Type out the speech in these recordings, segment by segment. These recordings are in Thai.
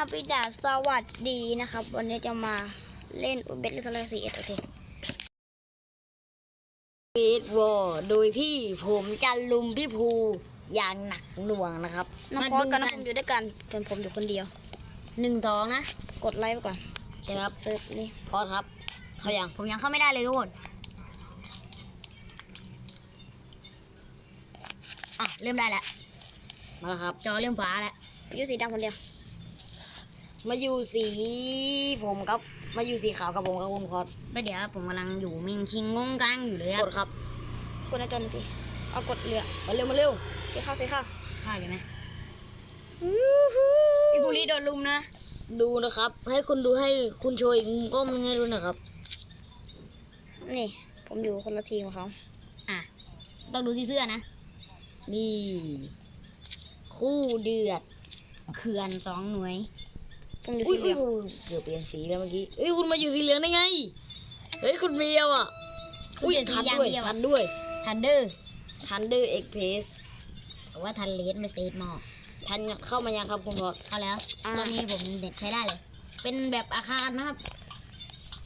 นาปิดาสวัสดีนะครับ วันนี้จะมาเล่นอุเบสหรือทะเลสีเอ็ดโอเคฟีดวอร์โดยที่ผมจะลุมพี่ภูอย่างหนักหน่วงนะครับน้องพอสกับน้องผมอยู่ด้วยกันจนผมอยู่คนเดียวหนึ่งสองนะ กดไลค์ไปก่อนใช่ครับเซิร์ฟนี่พอสครับ เขายังผมยังเข้าไม่ได้เลยทุกคนอะเริ่มได้แล้วมาแล้วครับ จอเริ่มฟ้าแล้วอยู่สีดำคนเดียว มาอยู่สีผมครับ มาอยู่สีขาวกับผมครับคุณพอสไม่เดี๋ยวผมกำลังอยู่มิงคิงงงกลางอยู่เลยคกรับดครับกดหน้าจอหน่อยสิเอากดเรือมาเร็วมาเร็วสีข้าวสีข้าวฆ่าเลยไหมพี่บุรีโดนลุมนะ ดูนะครับ ให้คุณดูให้คุณโชว์อีกมุมกล้องหนึงให้ดูนะครับ นี่ ผมอยู่คนละทีมกับเขาอะ ต้องดูที่เสื้อนะ นี่ คู่เดือดเขื่อนสองหน่วย ผมอยู่อุ้สียเหลืองอุ้ยเกือบเปลี่ยนสีแล้วเมื่อกี้เอ้ยคุณมาอยู่สีเหลืองได้ไง เฮ้ยคุณเบียวอะ อุ้ยคุณเปลี่ยนสีทันอย่างด้วยเดียวอะทันด้วย ทันเดอร์ ทันเดอร์เอ็กเพสหรือว่าทันเลสไม่เซตมอทันเข้ามายังครับคุณพอเข้าแล้ว ตอนนี้ผมเด็ดใช้ได้เลย เป็นแบบอาคารนะครับ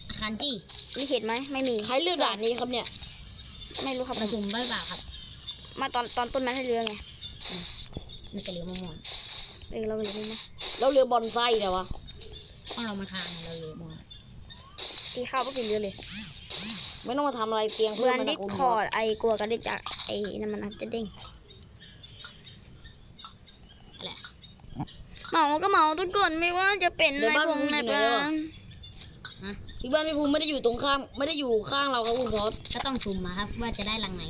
อาคารจี้มีเห็นไหมไม่มีใครเลือกด่านนี้ครับเนี่ย ไม่รู้ครับประชุมบ้าเปล่าครับ มาตอนตอนต้นไม้ให้เรือไงมันจะเหลือมะม่วง เออเราไปอยู่นี่นะเราเรือบอลไส้แต่วะเพราะเรามาทางเราเหลือมะม่วงตีข้าวก็กินเรือเลย ไม่ต้องมาทำอะไรเตียงเหเพื่มืออนมันดินะสคุณคพออร์ดไอ้กลัวกันได้จากไอ้นั่นมันอาจจะเด้งอะไรอะเหมาก็เหมาทุกคนไม่ว่าจะเป็นในวงในบ้านฮะที่บ้านพี่ภูมิไม่ได้อยู่ตรงข้ามไม่ได้อยู่ข้างเราครับคุณพอก็ต้องสุ่มมาครับ ว่าจะได้รังไหน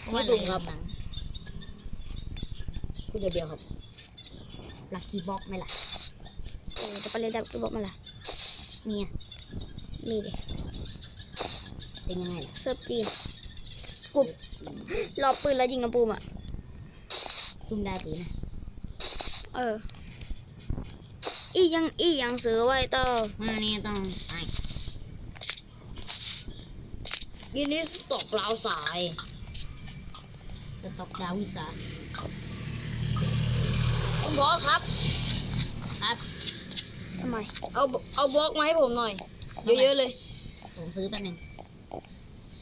เพราะว่าไม่สุ่มครับหลังคุณเดียวเดียวครับ ลักกี้บ็อกไหมล่ะเออจะไปเรียนดับก็บอกมาละเนี่ยนี่ดิเป็นยังไงล่ะเซิร์ฟจีนกุบรอบปืนแล้วยิงน้ำปูมอะซุ่มได้ปีนะ เออ อียังอียังซื้อไว้ต่อมาเนี่ยต้องไปยินดีสต็อกราวสายสต็อกดาววิสา คุณพอครับ ครับ ทำไมเอาเอาบล็อกมาให้ผมหน่อย เยอะๆเลย ผมซื้อแป๊บหนึง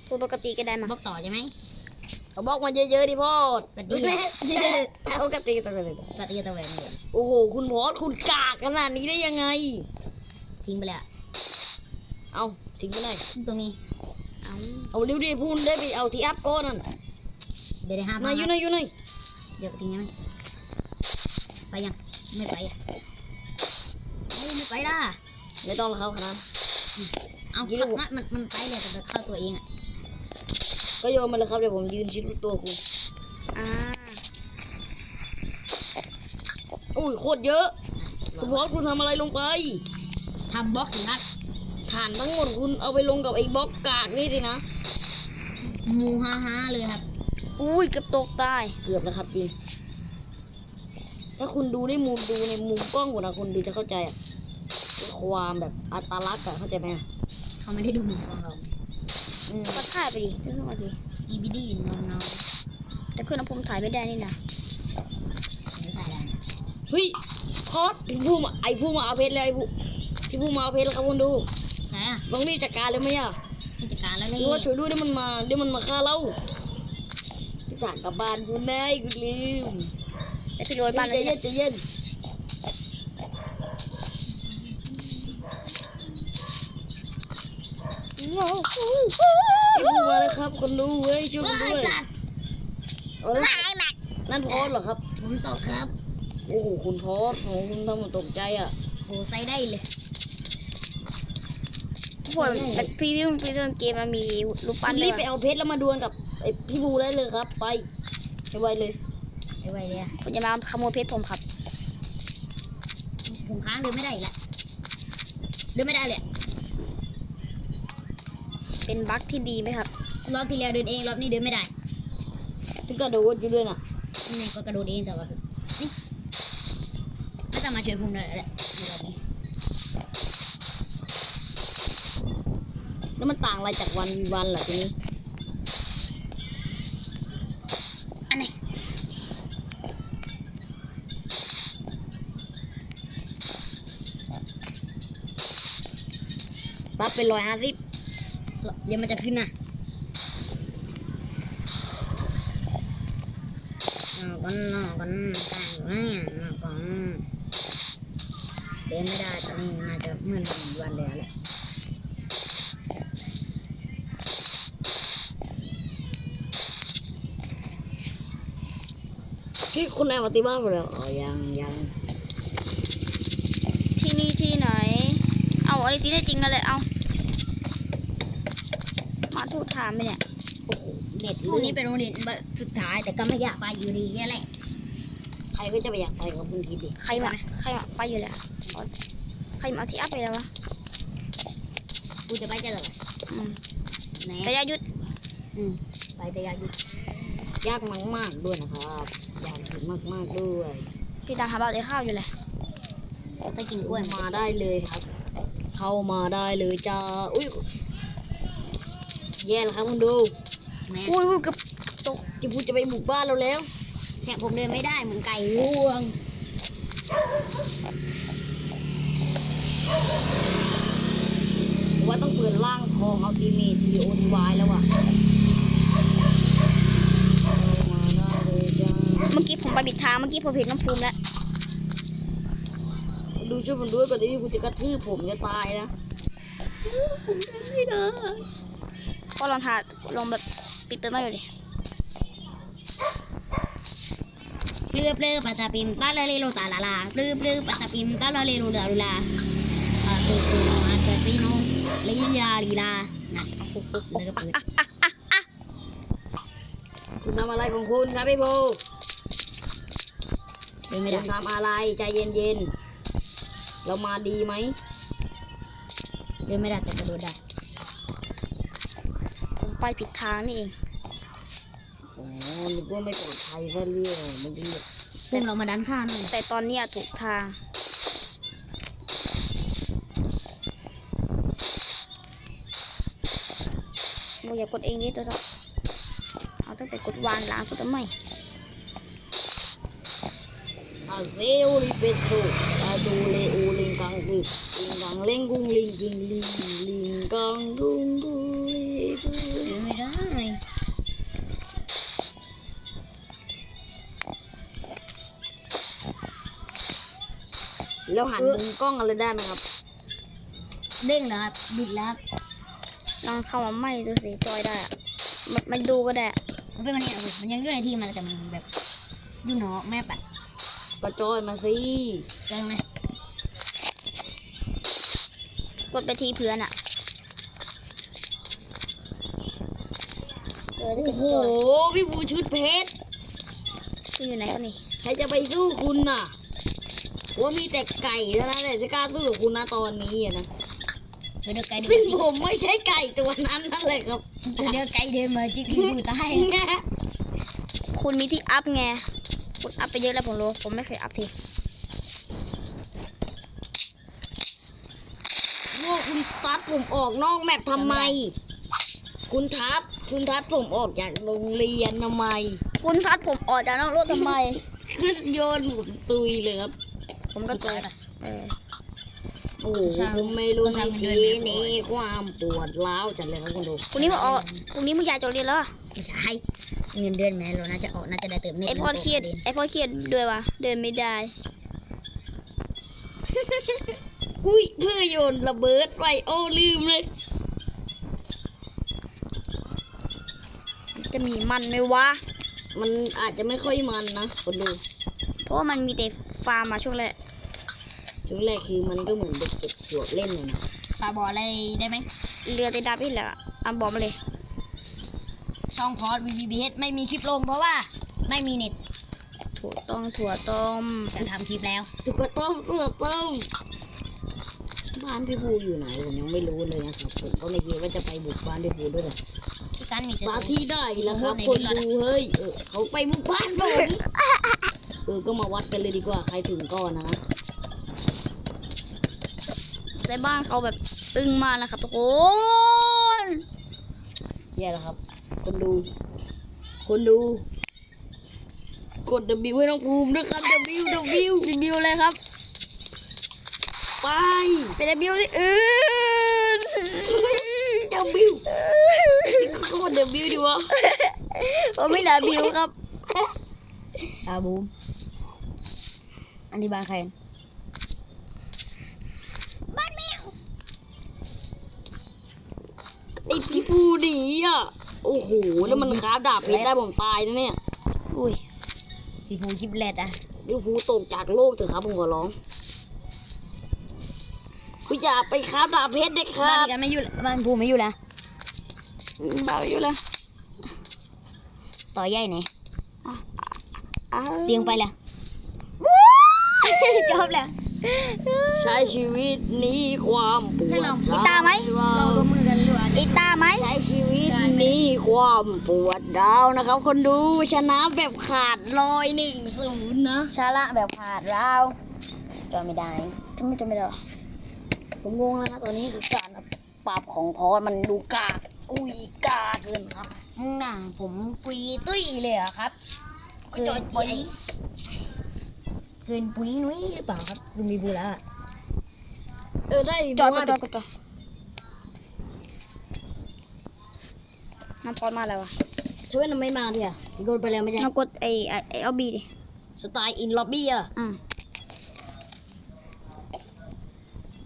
พูดปกติก็ได้มาบล็อกต่อใช่ไหมเอาบล็อกมาเยอะๆดิพ่อสวัสดีเอากระตีตัวเลยสตีตะแหวนเลยโอ้โห คุณพอสคุณกากขนาดนี้ได้ยังไง ทิ้งไปเลยอะเอาทิ้งไปไหนตรงนี้ เอาเอาเร็วดิพูนได้ไปเอาที่อัพก้อนนั่นเดี๋ยวได้ห้าพันานยอยู่คไหนรับอยู่ไหนเดี๋ยวทิ้งได้ไหม ไปยัง ไม่ไปอะเอ้ยไม่ไปล่ะไม่ต้องแล้วครับคณะเอายืดเข้ามันมันมันไปเลยแต่เข้าตัวเองอะก็โยนมาเลยครับเดี๋ยวผมยืนชิดตัวคุณอ่าอุ้ยโคตรเยอะคุณพอสคุณทำอะไรลงไปทำบล็อกสิครับฐานทั้งหมดคุณเอาไปลงกับไอ้บล็อกกากนี่สินะหมูฮ่าฮ่าเลยครับ อุ้ยเกือบตกตาย เกือบแล้วครับจริง ถ้าคุณดูในมุมดูในมุมกล้องผมนะคุณดูจะเข้าใจอะความแบบอัตลักษณ์อะเข้าใจไหมอะเขาไม่ได้ดูหมูของเราอืมก็ถ่ายไปดิจะขึ้นมาดิอีบีดีน้องน้องแต่เครื่องน้ำพุถ่ายไม่ได้นี่นะไม่ใส่ได้นะเฮ้ยพอดพี่พูมาไอ้พูมาเอาเพชรเลยไอ้พูพี่พูมาเอาเพชรแล้วครับคุณดูไหนอะต้องรีบจัดการเลยไหมอะผู้จัดการแล้วเลยหรือว่าช่วยด้วยเดี๋ยวมันมาเดี๋ยวมันมาฆ่าเราพี่สารกลับบ้านกูแน่กูลืมแต่ พี่โรยบ้านใจแล้วเย็นใจเย็นพี่พูมาเลยครับ คนดูเว้ยช่วยผมด้วยเอาละนั่นพอดเหรอครับ ผมตกครับ โอ้โหคุณพอดโอ้โหคุณทำผมตกใจอะโหใส่ได้เลยพวกแบบพรีวิวพรีวิวเกมมันมีรูปปั้นรีด้วบไปยเอาเพชรแล้วมาดวลกับไอ้พี่บูได้เลยครับ ไปไปไวเลย ไอ้ไวเลยอะผมจะมาขโมยเพชรผมครับ ผมค้างเดินไม่ได้อีกแล้วเดินไม่ได้เลยอะเป็นบั๊กที่ดีไหมครับ รอบที่แล้วเดินเองรอบนี้เดินไม่ได้ถึงกระโดดอยู่ด้วยนะนี่ก็กระโดดเองแต่ว่านี่ไม่ต้องมาช่วยผมเลยแหละในรอบนี้แล้วมันต่างอะไรจากวันวีวันเหรอทีนี้ อันไหน รับ เป็นร้อยห้าสิบเดี๋ยวมันจะขึ้นนะนอกันนอกันต่างว่านอกันเดินไม่ได้ตอนนี้น่าจะเหมือนวันเดียวแหละที่คุณนายมาตีบ้านผมแล้วอ๋อยังยังที่นี่ที่ไหน เอาอะไรที่ได้จริงกันเลยเอา มาถูกถามไปเนี่ยโอ้โหเน็ตรุ่นนี้เป็นโรงเรียนสุดท้ายแต่ก็ไม่อยากไปอยู่ดีแค่แหละ ใครก็จะไปอยากไปกับคุณคิดดิใครมาใครมาไปอยู่แล้วอ๋อใครมาเอาที่อัพไปแล้ววะกูจะไปเจออืมไหนแต่อยาหยุดอืมไปแต่อยากอยู่ยากมากมากๆด้วยนะครับยากมากมากๆด้วยพี่ตาหาเราได้ข้าวอยู่เลยไปกินกล้วยมาได้เลยครับ เข้ามาได้เลยจ้าอุ้ย แย่แล้วครับคุณดูแม่อุ้ยอุ้ยเกับตกจิพูดจะไปบุกบ้านเราแล้วเนี่ยผมเดินไม่ได้เหมือนไก่ง่วงผมว่าต้องเปิดร่างทองเอาดีเมทีโอดีวายแล้วอะมาได้เลยจ้าเมื่อกี้ผมไปบิดทางเมื่อกี้ผมเห็นน้ำพุแล้ว ดูช่วยผมด้วยก่อนที่คุณจะกระทืบผมจะตายนะ ก็ลองทาลองแบบปิดเปิดมาดูดิเปลือเปลือปัตตาปิมตาลาเลโลตาลาลาเปลือเปลือปัตตาปิมตาลาเลโลตาลาลาอ่าตูตูอาเตติโนลีลาลีลาน่ะปุ๊บปุ๊บแล้วก็เปิดคุณทำอะไรของคุณครับพี่ภูเดินไม่ได้ทำอะไรใจเย็นๆเรามาดีไหมเดินไม่ได้แต่กระโดดได้ ไปผิดทางนี่เองอ๋อนึกว่าไม่ปลอดภัยซะเรื่องเมื่อกี้พุ่งเรามาด้านข้างหน่อยแต่ตอนเนี้ยถูกทางเราอย่ากดเองนี่ตัวสักเอาตั้งแต่กดวางล้างตัวทำไมอาเซลริเปโซอาดูเลโอลิงกังกุลิงกังเล่งกุ้งลิงกิงลิงลิงกังกุ้งกุลิกุเดิน ไม่ได้แล้วหันมุมกล้องอะไรได้ไหมครับ เด้งแล้วครับบิดแล้วครับลองเข้ามาไหมดูสิจอยได้อะมันมันดูก็ได้อะมันเป็นมันเนี่ยมันยังอยู่ในที่มันแต่มันแบบอยู่นอกแม่ปะก็จอยมาสิจังไหมกดไปทีเพื่อนอะ เออถ้าเกิโอ้ดโหจอยพี่ภูชุดเพชรคืออยู่ไหนกันนี่ใครจะไปสู้คุณน่ะว่ามีแต่ไก่เท่านั้นแหละจะกล้าสู้กับคุณนะตอนนี้อะนะเดี๋ยวเดี๋ยวไก่เดิซึ่งนผมไม่ใช่ไก่ตัวนั้นนั่นเลยครับเดี๋ยวเดี๋ยวไก่เดินมาจิกอยู่ใต้คุณมีที่อัพไงคุณอัพไปเยอะแล้วผมรู้ผมไม่เคยอัพทีว่าคุณทัดผมออกนอกแมปทำไม คุณทัด คุณทัดผมออกจากโรงเรียนทำไม คุณทัดผมออกจากนอกรถทำไม คือโยนผมตุยเลยครับ ผมก็เจอเออ โอ้โหผมไม่รู้ไม่ชี้นี่ความปวดร้าวจัดเลยครับคุณดูพรุ่งนี้มึงออกพรุ่งนี้มึงย้ายจบเรียนแล้วอะไม่ใช่เงินเดือนแม่เราน่าจะออกน่าจะได้เติมเน็ตไอพอดเครียดไอพอดเครียดด้วยวะเดินไม่ได้ อุ้ยเพื่อโยนระเบิดไปโอ้ลืมเลย จะมีมันไหมวะ มันอาจจะไม่ค่อยมันนะคุณดู เพราะว่ามันมีแต่ฟาร์มมาช่วงแรก ช่วงแรกคือมันก็เหมือนเด็กเจ็ดขวบเล่นเลยนะฝากบอกอะไรได้ไหม เรือติดดาบพี่แหละอะบอกมาเลย ช่องพอด VBS ไม่มีคลิปลงเพราะว่า ไม่มีเน็ต ถั่วต้มถั่วต้มจะทำคลิปแล้วตุ๊กต้มตุ๊กต้มบ้านพี่ภูอยู่ไหนผมยังไม่รู้เลยนะครับผมก็ไม่คิดว่าจะไปบุกบ้านพี่ภูด้วยแหละ พี่การมีสาธิตได้แล้วครับในคนนี้ก่อนดูเฮ้ยเออเขาไปบุกบ้านผมเออก็มาวัดกันเลยดีกว่าใครถึงก่อนนะในบ้านเขาแบบอึ้งมากนะครับทุกคนแย่แล้วครับ คนดู คนดู กด W ให้น้องภูมิด้วยครับ W W รีวิวเลยครับ ไปไปรีวิวที่อื่น เดบิวโคตรเดบิวดีวะผมไม่ด่าบิวครับอาบูมอันนี้บ้านใครไอพี่ปูหนีอะ โอ้โห แล้วมันคราบดาบเพชรได้ผมตายนะเนี่ย อุ้ยพี่ภูกิบแลดอะพี่ปูตกจากโลกเถอะครับผมขอร้อง คุณอย่าไปคราบดาบเพชรเด็กคบ้ารันบกันไม่อยู่แล้วบ้านภูไม่อยู่แล้วบาอยู่แล้วต่อใหญ่ไหนอ้าวเตียงไปแล้วจบแล้วใช้ชีวิตหนี้ความปวดให้ลองร้วกีตาร์ไหมเราร่วมมือกันหรือว่ากีตาร์ไหม ใช้ชีวิตหนี้ความปวดร้าวนะครับ คนดูชนะแบบขาดลอยหนึ่งศูนย์นะ ชาละแบบขาดราวจอไม่ได้ทำไมจะไม่ได้ ผมงงแล้วนะตอนนี้คือการปรับของพอมันดูกากกุยกาเกินครับหนังผมปุยตุ้ยเลยเหรอครับคือจอเจียเกินปุยนุ้ยหรือเปล่าครับลุงมีบูแล้วอะเออได้จอดว่าจอดจอดจอดน้ำพอดมาแล้ววะทำไมมันไม่มาเดียวโดนไปแล้วไม่ใช่น้ำกดไอ้ไอ้ไอ้เอาบีดิสไตล์อินล็อบบี้อะอืม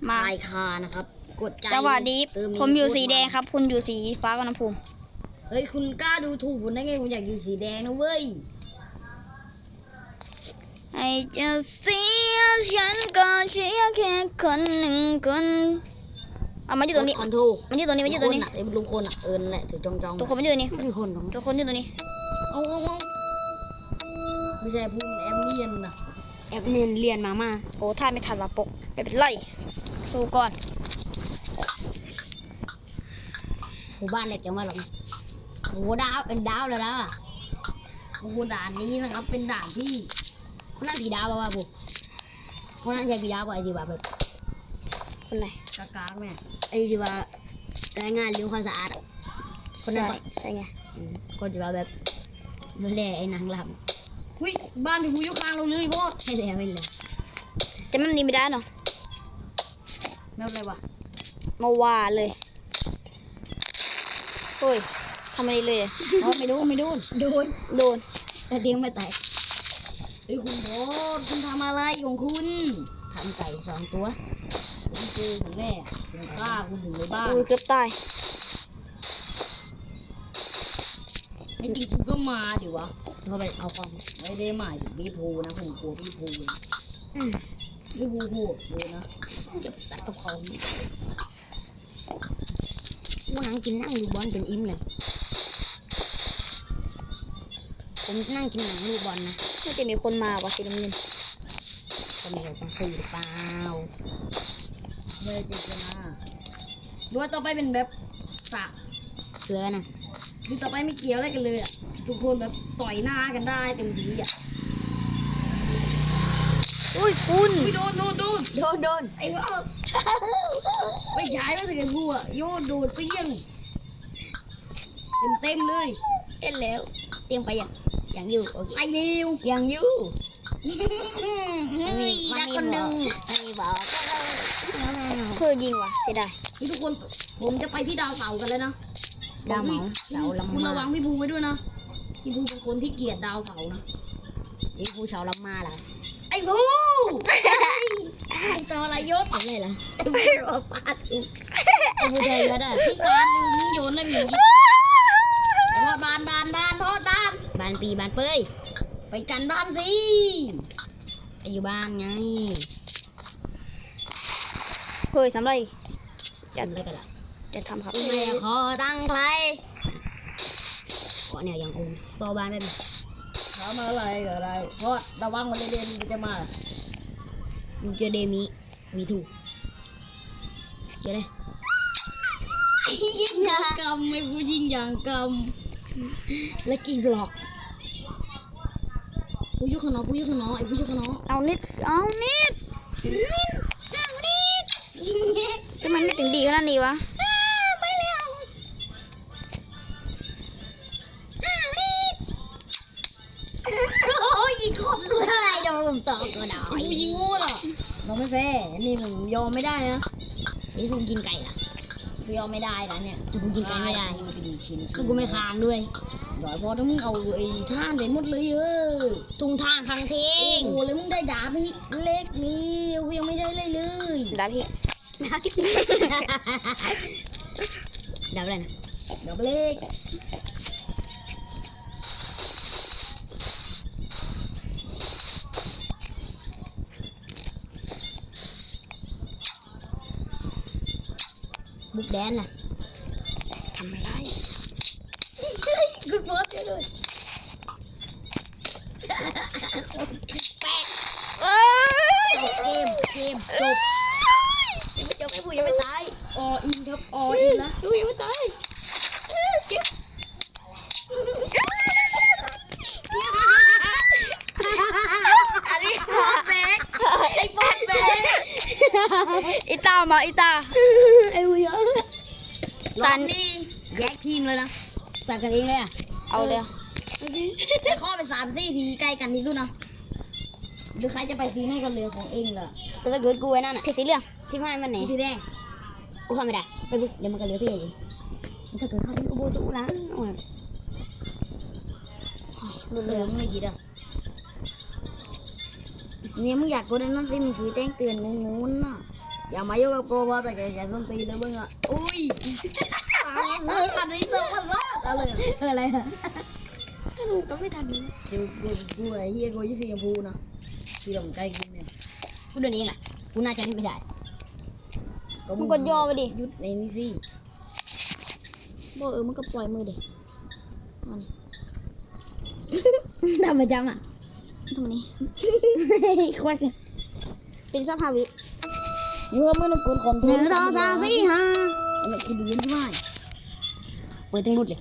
มาทายคานะครับ กดใจสวัสดีเติผมอยู่โคตรสีแดงครับ คุณอยู่สีฟ้ากับน้ำภูมิเฮ้ยคุณกล้าดูถูกผมได้ไงผมอยากอยู่สีแดงนะเว้ยไอ้จะเสียฉันก็เสียแค่คนหนึ่งคนเอามาอยู่ตรงนี้คอนโทรมันอยู่ตรงนี้มันอยู่ตรงนี้ ลุคอะไอ้ลุงคนอะเออนั่นแหละถือจองจองตัวคนมันอยู่ตรงนี้ไม่ใช่คนหรอกตัวคนอยู่ตรงนี้ เอาเอาเอาไม่ใช่พูดแอมเนียนนะ แอบเนียนเรียนมามาโอ้ท่าไม่ทันละปกไม่เป็นไรสู้ก่อนหมู่บ้านเล็กจังว่าหรอกโอ้โหดาวเป็นดาวเลยแล้วอะโอ้โหด่านนี้นะครับ เป็นด่านที่คนนั้นผีดาวป่าวะบุคนนั้นใช่ผีดาวป่ะไอ้ที่ว่าแบบคนไหนกากากๆแม่ไอ้ที่ว่ารายงานเรื่องความสะอาดอะคนนั้นใช่ปะใช่ไงอืมคนที่ว่าแบบดูแลไอ้นาง รหุ้ยบ้านพี่ผู้อยู่ข้างเราเลยพ่อำให้แล้วไม่เลยจะมันนี้ไม่ได้เนาะไม่เป็นไรวะมาว่าเลยโอ้ยทำอะไรเลยอะเพราะไม่โดนไม่โดนโดนโดนแต่เตียงไม่แตกเฮ้ยคุณโบทคุณทำอะไรของคุณทำไก่สองตัวผมเจอคุณแม่คุณฆ่าคุณถึงในบ้านอุ้ยเกือบตาย ไอ้จริงคุณก็มาดิวะเขาไปเอาความไม่ได้หมายถึงพี่ภูนะผมกลัวพี่ภูนะอืมพี่ภูโหดเลยนะจะไปสักกับเขาวันนั้นกินนั่งดูบอลจนอิ่มเลย ผมนั่งกินหนังดูบอลนะไม่จะมีคนมาว่ะสีน้ำเงินก็ไม่รู้ต้องซื้อหรือเปล่าไม่ได้ติดกันนะหรือว่าต่อไปเป็นแบบสระเชื่อนะ คือต่อไปไม่เกี่ยวอะไรกันเลยอะทุกคนแบบต่อยหน้ากันได้เต็มที่อะอุ้ยคุณอุ้ยโดนโดนโดนโดนโดนไอ้บ้าไม่ใช่ไม่ถึงไอ้ภูอะโยนโดดเปี้ยงเต็มเต็มๆเลยเอ็นแล้วเตรียมไปอย่างอย่างอยู่โอเคไอ้เร็วอย่างอยู่เฮ้ยได้คนหนึ่งไม่บอกก็เลยเพื่อยิงว่ะเสียดายนี่ทุกคนผมจะไปที่ดาวเสาร์กันแล้วนะ ดาวเหมาดาวลำคุณมาระวังพี่ภูไว้ด้วยนะพี่ภูเป็นคนที่เกลียดดาวเสาร์นะนี่ผู้ชาวลำมาล่ะไอ้ภูตัวอะไรยศอะไรล่ะรอปาดอีกไอ้ภูใจเยอะได้พี่การมึงโยนเลยหมีไอ้พอดบานบานบานพอดบานบานปีบานเป้ยไปกันบ้านสิไปอยู่บ้านไงเฮ้ยทำไร จัดเลยกันละ จะทำครับไม่ขอตังค์ใครขอแนวอย่างองค์เฝ้าบ้านไม่เป็นถามอะไรกับอะไรพอดระวังมันเรียนมันจะมามึงเจอเดมิวีถูกเจอเลยกรรมไม่ผู้ยิงอย่างกรรมแล้วกี่บล็อกผู้ยุคขนอผู้ยุคขนอไอ้ผู้ยุคขนอเอานิดเอานิดนิดเอานิดจะมันไม่ถึงดีขนาดนี้วะ เลยโดนต่อก็ได้ไอ้ผู้ยิงโง่ล่ะเราไม่แฟร์นี่ผมยอมไม่ได้นะนี่คุณกินไก่ล่ะกูยอมไม่ได้นะเนี่ยแต่กูกินไก่ไม่ได้กูไปดูชิ้นคือกูไม่ค้างด้วยเดี๋ยวพอถ้ามึงเอาไอ้ท่านไปหมดเลยเออทุงทางทางเทงโอ้แล้วมึงได้ดาบอีกเล็กนี่กูยังไม่ได้เลยเลยดาพี่ดับอะไรนะดาบเล็ก แดนน่ะทำอะไรกูเฟิร์สเลยเอ้ยเกมเกมจบยังไม่จบไอ้ผู้ยังไม่ตายออินครับออินนะผู้ยังไม่ตายเอ้ยเจ็บ อันนี้ฟอสแบกไอ้ฟอสแบกอีตามาอีตา ไอ้ผู้ยัง ตันนี่แยกทีมเลยนะสับกันเองเลยอะเอาเลยจะข้อไปสามสี่ทีใกล้กันที่สุดนะหรือใครจะไปซีให้กันเรือของเองล่ะแต่ถ้าเกิดกูไอ้นั่นอะพี่สีเหลืองชิบหายมันไหนสีแดงกูเข้าไม่ได้ไปบุกเดี๋ยวมันก็เหลือที่เองถ้าเกิดเข้าไปกูโบจูนะเอาไงหลุดเลยมึงไม่คิดอะเนี่ยมึงอยากกดไอ้นั่นสิมึงคือแจ้งเตือนงูนน่ะอย่ามายุ่งกับกูว่าแต่แกแกต้องตีแล้วมึงอะอุ้ย อันนี้ต้องมาลาดอะไรเอออะไรอะกระดูกก็ไม่ทันชิวกูกูไอ้เฮียกูยี่สีชมพูนะสีดำใกล้กินเนี่ยกูเดินเองแหละกูน่าจะไม่ได้มึงกดย่อไปดิยุดในนี้สิบอกเออมึงก็ปล่อยมือเดิทำประจำอะทำนี้ควักเป็นสักพาวิยูว่ามึงต้องกดคอมหนึ่งสองสามสี่ห้าไอ้แม่คิดดูยังไม่ เปิดถึงรุดเลย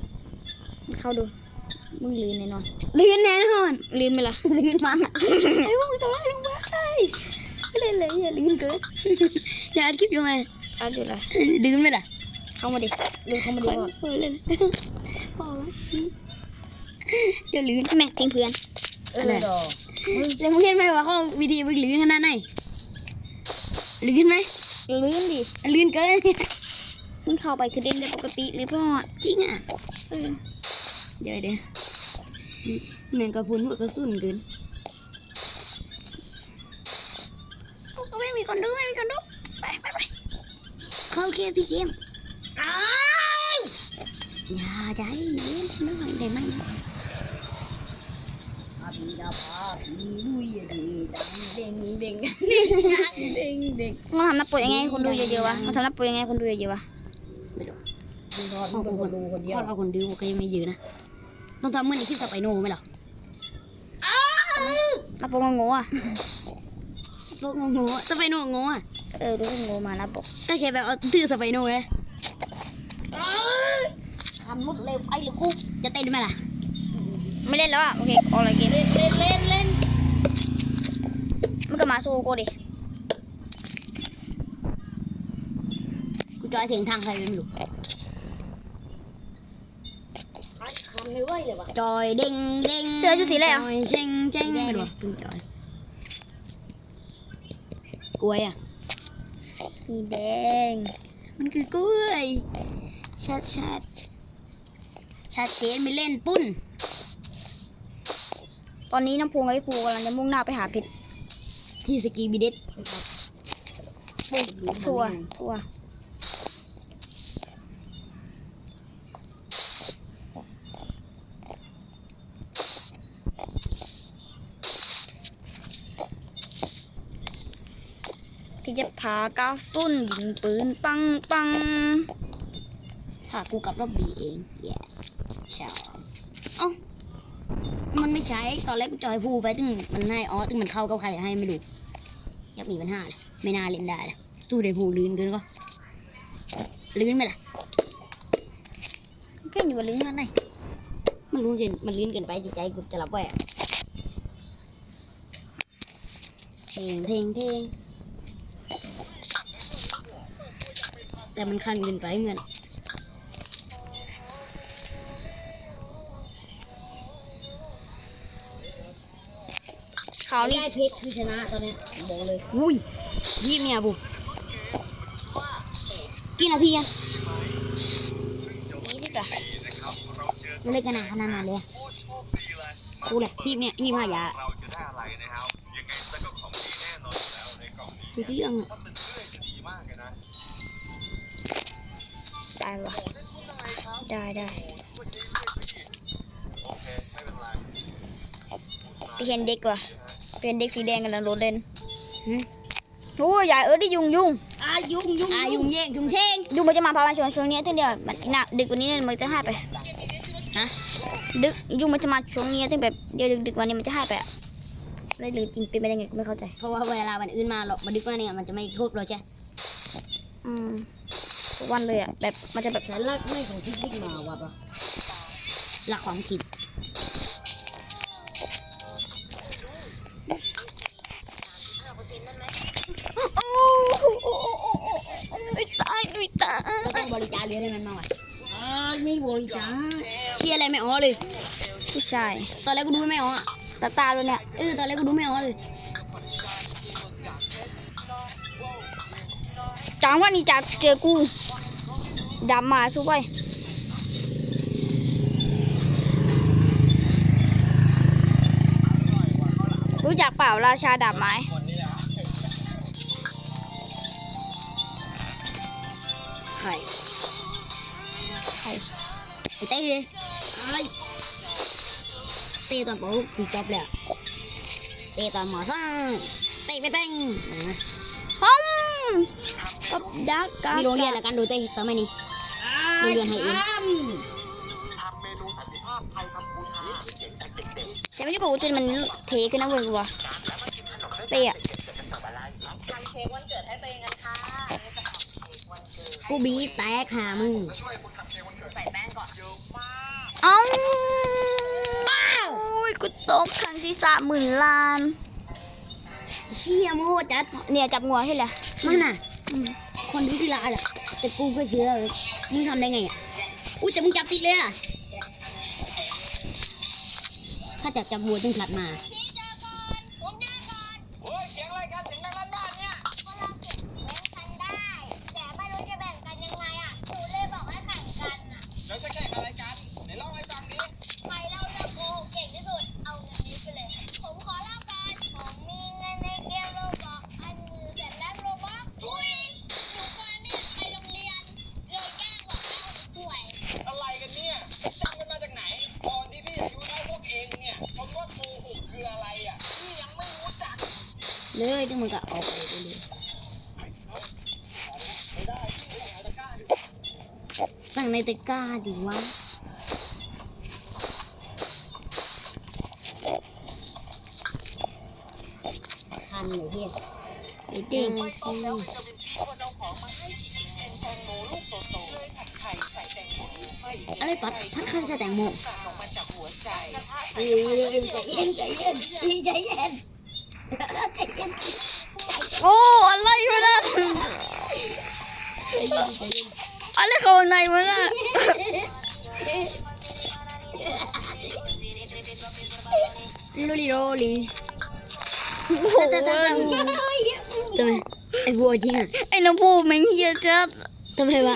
เข้าดูมึงลืนแน่นอนลื่นแน่นอนลืนไหมล่ะลื่นมากไอ้พวกมึงทำอะไรลงไปไม่เล่นเลยอย่าลื่นเกินอย่าอัดคลิปอยู่ไหมเอาดูละลื่นไหมล่ะเข้ามาดิเรื่องเขาไม่คได้อยว่าคอยเล่นพออย่าลื่นแม่งทิ้งเพื่อนเออดอกแล้วมึงเห็นไหมว่าเขาวิธีมึงลื่นขนาดไหนลื่นไหมลืนดิลื่นเกิน มึงเข้าไปคือเด้งได้ปกติหรือเปล่าจริงอะเออเดี๋ยวเดี๋ยวแมงกะพรุนหัวกระสุนเกินไม่มีคนดูไม่มีคนดูไปไปไปเข้าเคสที่เกมอย่าใจเย็นนึกหน่อยได้ไหมอาบีดาพาบีลุยดีดังเด้งเด้งเด้งเด้งเด้งมึงทำหน้าปกยังไงให้คนดูเยอะๆวะมึงทำหน้าปกยังไงให้คนดูเยอะๆวะ ไม่รู้มึงทอดมึงเป็นคนดูคนเดียวพอเราคนดูก็ยังไม่เยอะนะต้องทำเหมือนในคลิปสไปโนไหมล่ะหน้าปกงงๆอะโลกงงๆสไปโนงงอะเออดูสิงงมาหน้าปกก็แค่แบบเอาถือสไปโนไงคันมุดเร็วไปเลยกูจะเต้นไหมล่ะ ไม่เล่นแล้วอะโอเคออกเลยเกมเล่นเล่นเล่นเล่นมันก็มาสู้กูดิ จอยถึงทางใครไม่รู้คันไม่ไหวเลยวะจอยเด้งเด้งเจออยู่สีอะไรอะจอยเช่งเช่งไม่รู้เพิ่งจอยกล้วยอะสีแดง มันคือกล้วยชัดชัดชัดเจนไม่เล่นปุ้น ตอนนี้น้ำพงกับพี่ภูกำลังจะมุ่งหน้าไปหาเพชรที่สกีบีเด็ดทัวร์ทัวร์พี่จะพาก้าวสุนยิงปืนปังปังถ้ากูกับรอบบีเองแย่ใช่เอ้ามันไม่ใช้ตอนแรกกูจอยฟูไปตึงมันให้อ๋อตึงมันเข้ากับใครให้ไม่รู้ยักมีปัญหาเลยไม่น่าเล่นได้เลยสู้ได้ผูลื่นเกินก็ลื่นไหมล่ะเพ่งอยู่บนลิ้นนั่นไงมันลื่นเกินมันลื่นเกินไปจิตใจกูจะรับไหวอะเทงเทงเทง แต่มันคันเกินไปเงินขาวนี่ได้เพชรคือชนะตอนเนี้ยบอกเลยอุ้ยยี่เมียบุกี่นาทีอะยี่สิบอะไม่เล่นกันนานขนาดนั้นเลยอะกูแหละทีมเนี่ยยี่ห้ายาเราจะได้อะไรนะครับยังไงแล้วก็ของดีแน่นอนอยู่แล้วในกล่องนี้คือซื้อยังอะถ้าเป็นเพื่อนจะ ได้ปะโอ้ได้ทุนอะไรครับได้ได้โอ้ยวันนี้ด้วยสิโอเคไม่เป็นไรไปเห็นเด็กว่ะไปเห็นเด็กสีแดงกำลังรถเล่นหึโอ้ยอย่าเออได้ยุงยุงอายุงยุงอายุงเย่งยุงเชงยุงมันจะมาพาวันช่วงช่วงนี้ตั้งเดียวมันหนักดึกกว่านี้มันจะหายไปฮะดึกยุงมันจะมาช่วงนี้ตั้งแบบเดี๋ยวดึกดึกๆวันนี้มันจะหายไปอะได้หรือจริงเป็นไปได้ไงกูไม่เข้าใจเพราะว่าเวลาวันอื่นมาหรอกมาดึกว่าเนี่ยมันจะไม่ครบเราใช่อืมทุก วันเลยอะแบบมันจะแบบฉันรักไม่ของที่บิ๊กมาวัดวะหลักของขิดอุ้ยตายอุ้ยตายก็ต้องบริจาคเยอะได้มันมาว่ะอ่าไม่บริจาคเชียร์อะไรไม่อ๋อเลยผู้ชายตอนแรกกูดูไม่อ๋ออะตาตาด้วยเนี่ยเออตอนแรกกูดูไม่อ๋อเลย จังว่านี่จับเจอกูดำมาสู้ไปรู้จักเปล่าราชาดาบไม้ใครใครไอ้เต้ไอ้เต้ตอนปลูกจบเลยอะเต้ตอนหมอซ่าเต้ไปเป้งเห็นไหมฮัม กับดักกับมีโรงเรียนแล้วกันดูเต้สมัยนี้โรงเรียนให้เองทำเมนูสันติภาพไทยทำบุญนี้เจ๋งจากเด็กแต่ไม่ใช่กูจนมันเทขึ้นนะเว้ยกูว่าเตะอะกูบีบแตกหามึงเอ้าโอ้ยกูตกครั้งที่สามหมื่นล้านเชี่ยโมจัดเนี่ยจับงัวใช่ไหมมันน่ะอืม คนดูทยาแหละแต่กูก็เชื่อมึงทำได้ไงอะอุ้ยแต่มึงจับติดเลยอะถ้าจับจับวัวต้องกลัดมา เตะกร้าดิวะคันเลยเฮียไอ้จริงไม่ต้องแล้ววิตามินซีก็เอาของมาให้ปัดไข่ใส่แตงโมไม่อะไรปัดพัดข้าวใส่แตงโมตัดออกมาจากหัวใจเยใจเย็นใจเย็นใจเย็นใจเย็นโอ้อะไรวะน่ะใจเย็นใจเย็น อะไรเขาในวะน่ะลูลิโรลีโอ้โหทำไมไอ้บัวจริงอะไอ้น้ำพูแม่งเฮียจัดทำไมวะ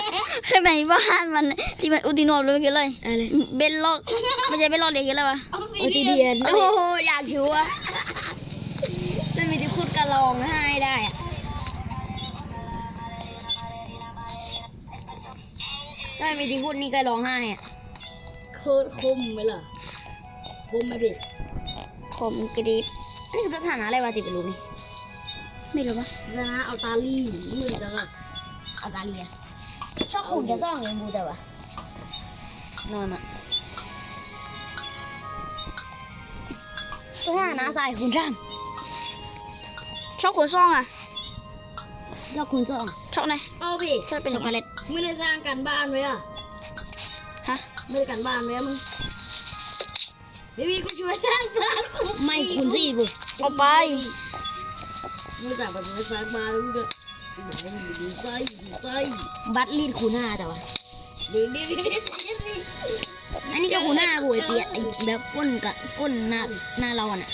ข้างในบ้านมันที่มันอุติโนบเลยคืออะไรอะไรเบนล็อกไม่ใช่เบนล็อกเด็กคืออะไรวะโอซิเดียนโอ้โหอยากชัวร์ไม่มีที่พูดกระลองให้ได้อะ ถ้าไม่มีที่พูดนี่ก็ร้องไห้อะโคตรคมไหมล่ะคมไหมพี่ผมกรีบอันนี้คือสถานะอะไรวะติไปรู้นี่ไม่รู้ปะชนะเอาตาลี่มือจังอะเอาตาเลียชอบคุณจะซ่องเงินบูแต่วะนอนอะสถานะสายคุณช่างชอบขนซ่องอะชอบคุณซ่องชอบไหนเอาพี่ชอบเป็นช็อกโกแลต ไม่ได้สร้างกันบ้านไว้อะฮะ ไม่ได้กันบ้านไว้อะมึงพี่พี่ก็ช่วยสร้างบ้านไม่คุณสิบุเอาไปมึงจากแบบนี้แฟนมาแล้วมึงก็ดีไซน์ดีไซน์บัตรลีดคุณห้าแต่ว่าดีดีดีดีดีอันนี้ก็คุณห้าบุ๋ยเปียไอ้แบบก้นกับก้นหน้าหน้าเราอะน่ะ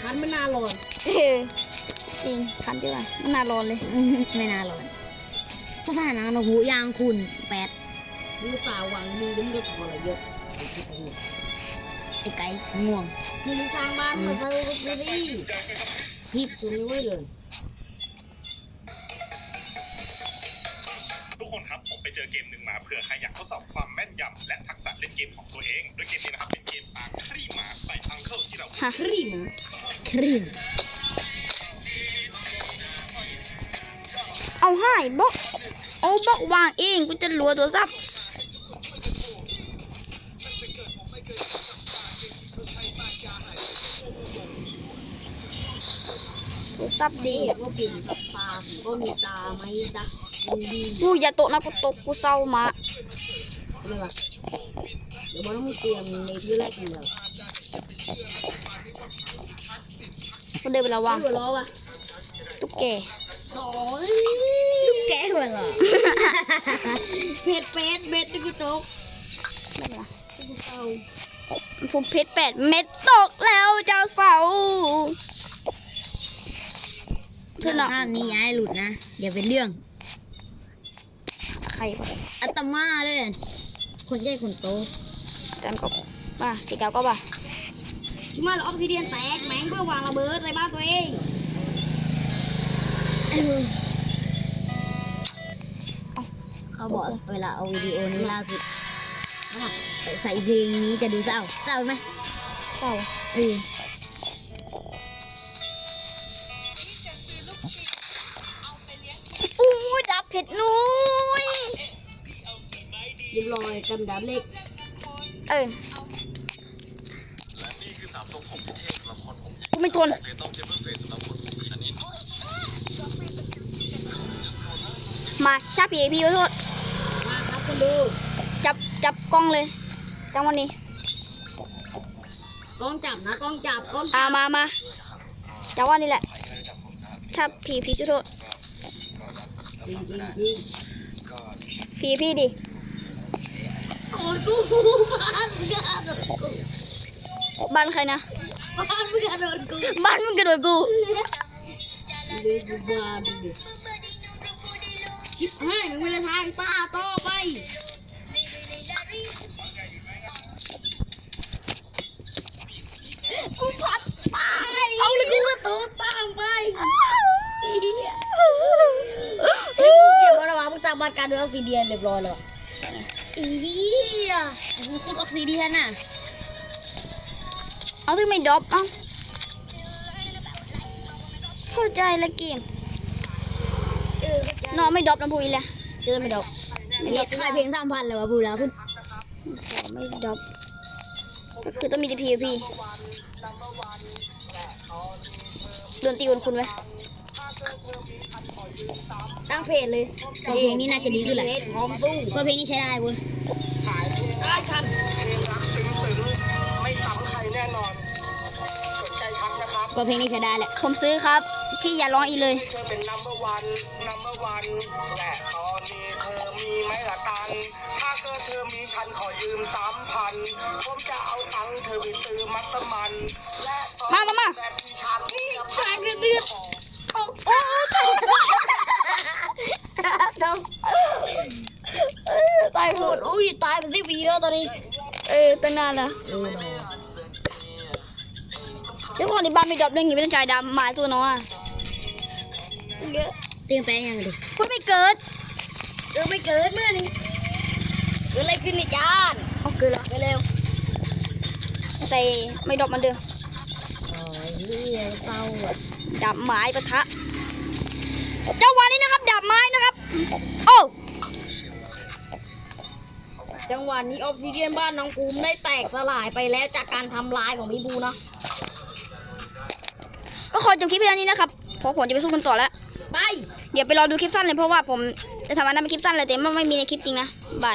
คันไม่น่าร้อนเออจริงคันจังเลยมันน่าร้อนเลย ไม่น่าร้อน สถานะนกหูยางคุณแปดมึงสาวหวังมึงดึงก็ทรยศไอ้ที่กูไอ้ไก่ง่วงมึงสร้างบ้านมาซื้อกูดิฮิปกูไม่ไหวเลยทุกคนครับผมไปเจอเกมหนึ่งมาเผื่อใครอยากทดสอบความแม่นยำและทักษะเล่นเกมของตัวเอง โดยเกมนี้นะครับเป็นเกมอาร์ครีมาใส่อังเคิลที่เราฮะครีมครี เอาให้บอก เอาบอกวางเองกูจะรัวตัวซับตัวซับดีก็กินกับตามก็มีตาไหมจ๊ะกูอย่าตกนะกูตกกูเศร้ามาเลยว่ะเดี๋ยวมันต้องเตรียมในที่แรกกันเลยกูเดินไประวังหัวล้อว่ะตุ๊กแก สองลูกแก้วเหรอเผ็ดเป็ดเบ็ดที่กูตกไม่เป็นไรที่กูเศร้าภูมิเพชรแปดเม็ดตกแล้วเจ้าเสาเพื่อนภาพนี้ย้ายหลุดนะเดี๋ยวเป็นเรื่อง ใครวะอัตมาเลยคนใหญ่คนโตจำก็ป่ะสีกาวก็ป่ะชิมาแล้วออกซิเดียนแตกแมงเพื่อวางระเบิดในบ้านตัวเอง เขาบอกเวลาเอาวิดีโอนี้ล่าสุดอะใส่เพลงนี้จะดูเศร้าเศร้าไหมเศร้าเอออู้ยดับเผ็ดนุ้ยเรียบร้อยกำดับเล็ก เออและนี่คือสามทรงผมที่เท่สำหรับคนผมกูไม่ทนเรียนต้องเทเบิลเฟสสำหรับคนผมอันนี้ มาชาพีพี่ขอโทษมาครับคุณดูจับจับกล้องเลยจังวันนี้กล้องจับนะกล้องจับกล้องอ่าจับมามาจังวันนี้แหละชาพีพี่ขอโทษจริงจริงจริงพี่พี่ดิโอนกูบ้านมึงกระโดดกูบ้านใครนะบ้านมึงกระโดดกูบ้านมึงกระโดดกูเลยกูบ้านมึงดิ ชิบให้มึงไม่ได้ทางตาต่อไปกูพัดไปเอาเลยกูก็โตตามไปเหี้ยเฮ้ยมึงเกี่ยวกับระหว่างมึงสร้างบ้านการด้วยออกซิเดียนเรียบร้อยแล้วอีเหี้ยมึงคุณออกซิเดียนน่ะเอาที่ไม่ดรอปเอ้าเข้าใจละเกม นอนไม่ดรอปนะพูดอีเลยเชื่อไม่ดอกไม่ดอกขายเพลงสามพันเลยวะบูแล้วคุณขอไม่ดรอปก็คือต้องมี TPP เดินตีคนคุณไหมตั้งเพจเลยเพลงนี้น่าจะดีขึ้นแหละพร้อมสู้เพราะเพลงนี้ใช้ได้เว้ยได้คันไม่ซ้ำใครแน่นอนสนใจทักนะครับก็เพลงนี้ใช้ได้แหละ ผมซื้อครับ พี่อย่าร้องอีกเลยเธอเป็ น number one number one และตอนนี้เธอมีไหมล่ะตังค์ถ้าเกิดเธอมีฉันขอยืมสามพันผมจะเอาตังค์เธอไปซื้อมัสมั่นและตอนมามามาแบบที่ฉันจะพาเดือดเดือดตายหมดโอ้ยตายไปสิปีแล้วตอนนี้ เออตั้งนานแล้วเดี๋ยวก่อนในบ้านไม่ดรอปเรื่องนี้ไม่ต้องจ่ายดำหมายตัวน้องอะเยอะเตียงแปลงยังไงดิพูดไม่เกิดเออไม่เกิดเมื่อนี้เกิดอะไรขึ้นในจานเอาเกิดแล้วไปเร็วแต่ไม่ดรอปเหมันเดิมโอ้ยเหี้ยเศร้าอะดาบไม้ปะทะ เจ้าวันนี้นะครับดาบไม้นะครับ โอ้จังหวะนี้ออฟซิเดียนบ้านน้องภูมิได้แตกสลายไปแล้วจากการทำลายของพี่บูนะ ก็ขอจบคลิปเพียงเท่านี้นะครับเพราะผมจะไปสู้กันต่อแล้วไปเดี๋ยวไปรอดูคลิปสั้นเลยเพราะว่าผมจะทำอันนั้นเป็นคลิปสั้นเลยแต่ไม่ไม่มีในคลิปจริงนะบาย